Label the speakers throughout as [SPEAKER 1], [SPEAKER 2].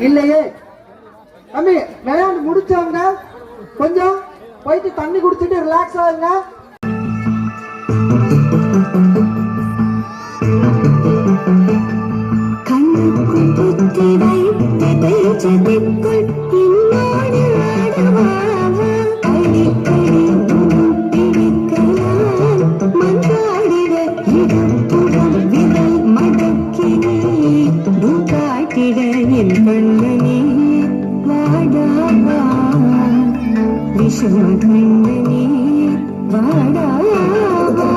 [SPEAKER 1] இல்லையே. தம்பி விளையாண்டு முடிச்சவங்க கொஞ்சம் போயிட்டு தண்ணி குடிச்சிட்டு ரிலாக்ஸ் ஆகுங்க
[SPEAKER 2] கண்ணுக்குள் புத்தி வைத்து பேச்சு என் கண்ணனே வாடாவா விஷம் கண்ணனே வாடாவா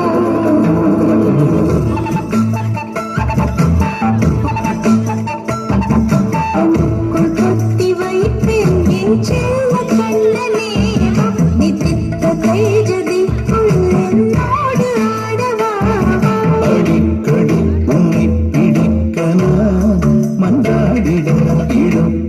[SPEAKER 2] கொட்டி வைப்பேன் என் செல்ல கண்ணனே
[SPEAKER 1] freedom.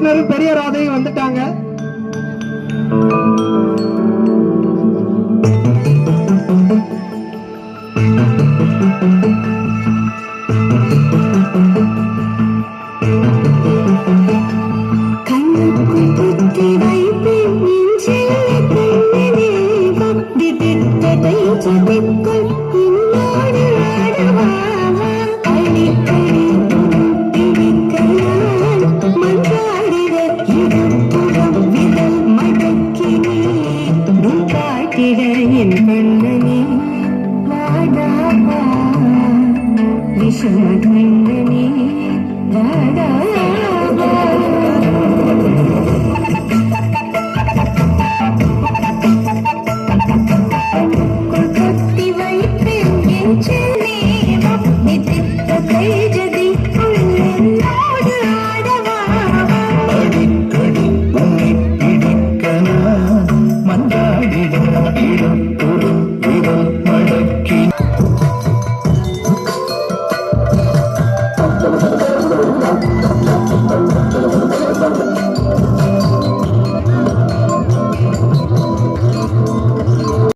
[SPEAKER 1] கிருஷ்ணரும் பெரிய ராதையும் வந்துட்டாங்க.
[SPEAKER 2] என் கண்ணனே விஷம கண்ண